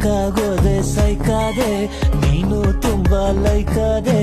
ಸೈಕಾಗೋದೆ ಸೈಕಾದೆ ನೀನು ತುಂಬಾ ಲೈಕಾದೆ